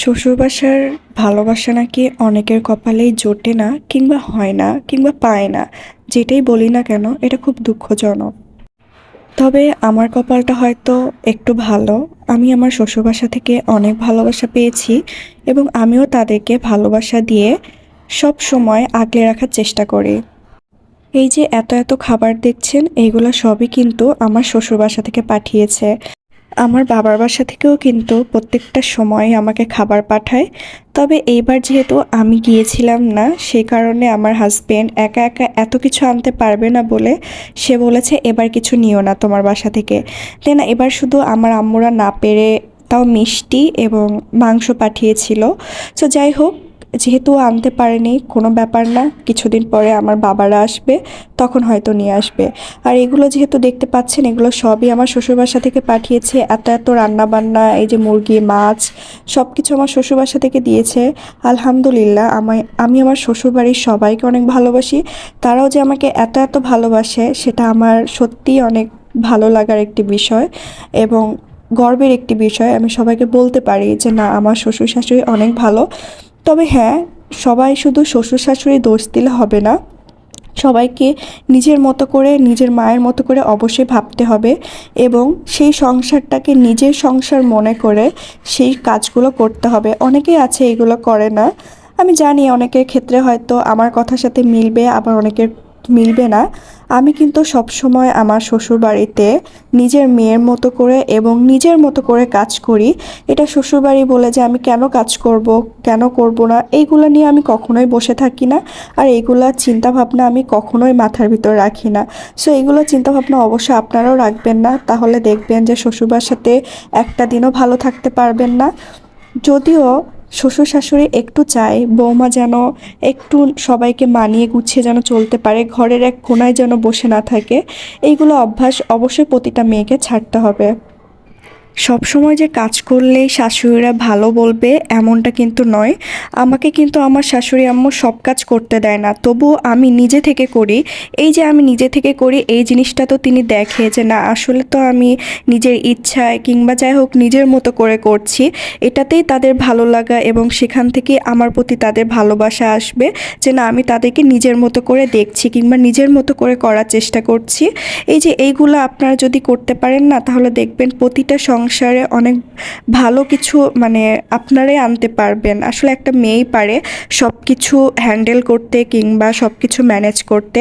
শ্বশুরবাসার ভালোবাসা নাকি অনেকের কপালেই জোটে না কিংবা হয় না কিংবা পায় না, যেটাই বলি না কেন, এটা খুব দুঃখজনক। তবে আমার কপালটা হয়তো একটু ভালো, আমি আমার শ্বশুরবাসা থেকে অনেক ভালোবাসা পেয়েছি এবং আমিও তাদেরকে ভালোবাসা দিয়ে সব সময় আগলে রাখার চেষ্টা করি। এই যে এত এত খাবার দেখছেন এইগুলো সবই কিন্তু আমার শ্বশুরবাসা থেকে পাঠিয়েছে। আমার বাবার বাসা থেকেও কিন্তু প্রত্যেকটা সময় আমাকে খাবার পাঠায়। তবে এইবার যেহেতু আমি গিয়েছিলাম না সেই কারণে আমার হাজব্যান্ড একা একা এত কিছু আনতে পারবে না বলে সে বলেছে, এবার কিছু নিও না তোমার বাসা থেকে। দেন এবার শুধু আমার আম্মুরা না পেরে তাও মিষ্টি এবং মাংস পাঠিয়েছিল। তো যাই হোক যেহেতু আনতে পারেনি, কোনো ব্যাপার না, কিছুদিন পরে আমার বাবারা আসবে, তখন হয়তো নিয়ে আসবে। আর এগুলো যেহেতু দেখতে পাচ্ছেন, এগুলো সবই আমার শ্বশুরবাসা থেকে পাঠিয়েছে, এত এত রান্নাবান্না, এই যে মুরগি, মাছ সব কিছু আমার শ্বশুরবাসা থেকে দিয়েছে। আলহামদুলিল্লাহ, আমায়, আমি আমার শ্বশুরবাড়ির সবাইকে অনেক ভালোবাসি। তারাও যে আমাকে এত এত ভালোবাসে, সেটা আমার সত্যিই অনেক ভালো লাগার একটি বিষয় এবং গর্বের একটি বিষয়। আমি সবাইকে বলতে পারি যে, না, আমার শ্বশুর শাশুড়ি অনেক ভালো। তবে হ্যাঁ সবাই শুধু শ্বশুর শাশুড়ি দোষ দিলে হবে না। সবাইকে নিজের মতো করে, নিজের মায়ের মতো করে অবশ্যই ভাবতে হবে এবং সেই সংসারটাকে নিজের সংসার মনে করে সেই কাজগুলো করতে হবে। অনেকেই আছে এগুলো করে না। আমি জানি অনেকের ক্ষেত্রে হয়তো আমার কথার সাথে মিলবে, আবার অনেকের মিলবে না। আমি কিন্তু সবসময় আমার শ্বশুরবাড়িতে নিজের মেয়ের মতো করে এবং নিজের মতো করে কাজ করি। এটা শ্বশুরবাড়ি বলে যে আমি কেন কাজ করব, কেন করব না, এইগুলো নিয়ে আমি কখনোই বসে থাকি না। আর এইগুলা চিন্তাভাবনা আমি কখনোই মাথার ভিতর রাখি না। সো এইগুলো চিন্তাভাবনা অবশ্যই আপনারাও রাখবেন না। তাহলে দেখবেন যে শ্বশুরবার সাথে একটা দিনও ভালো থাকতে পারবেন না। যদিও শ্বশুর শাশুড়ি একটু চায়, বৌমা যেন একটু সবাইকে মানিয়ে গুছিয়ে যেন চলতে পারে, ঘরের এক কোনায় যেন বসে না থাকে, এইগুলো অভ্যাস অবশ্যই প্রতিটা মেয়েকে ছাড়তে হবে। সব সময় যে কাজ করলেই শাশুড়িরা ভালো বলবে এমনটা কিন্তু নয়। আমাকে কিন্তু আমার শাশুড়ি আম্মু সব কাজ করতে দেয় না। তবুও আমি নিজে থেকে করি। এই যে আমি নিজে থেকে করি, এই জিনিসটা তো তিনি দেখে যে না, আসলে তো আমি নিজের ইচ্ছায় কিংবা যাই হোক নিজের মতো করে করছি। এটাতেই তাদের ভালো লাগা এবং সেখান থেকে আমার প্রতি তাদের ভালোবাসা আসবে যে না, আমি তাদেরকে নিজের মতো করে দেখছি কিংবা নিজের মতো করে করার চেষ্টা করছি। এই যে এইগুলো আপনারা যদি করতে পারেন না, তাহলে দেখবেন প্রতিটা সংসারে অনেক ভালো কিছু মানে আপনারাই আনতে পারবেন। আসলে একটা মেয়েই পারে সব কিছু হ্যান্ডেল করতে কিংবা সব কিছু ম্যানেজ করতে।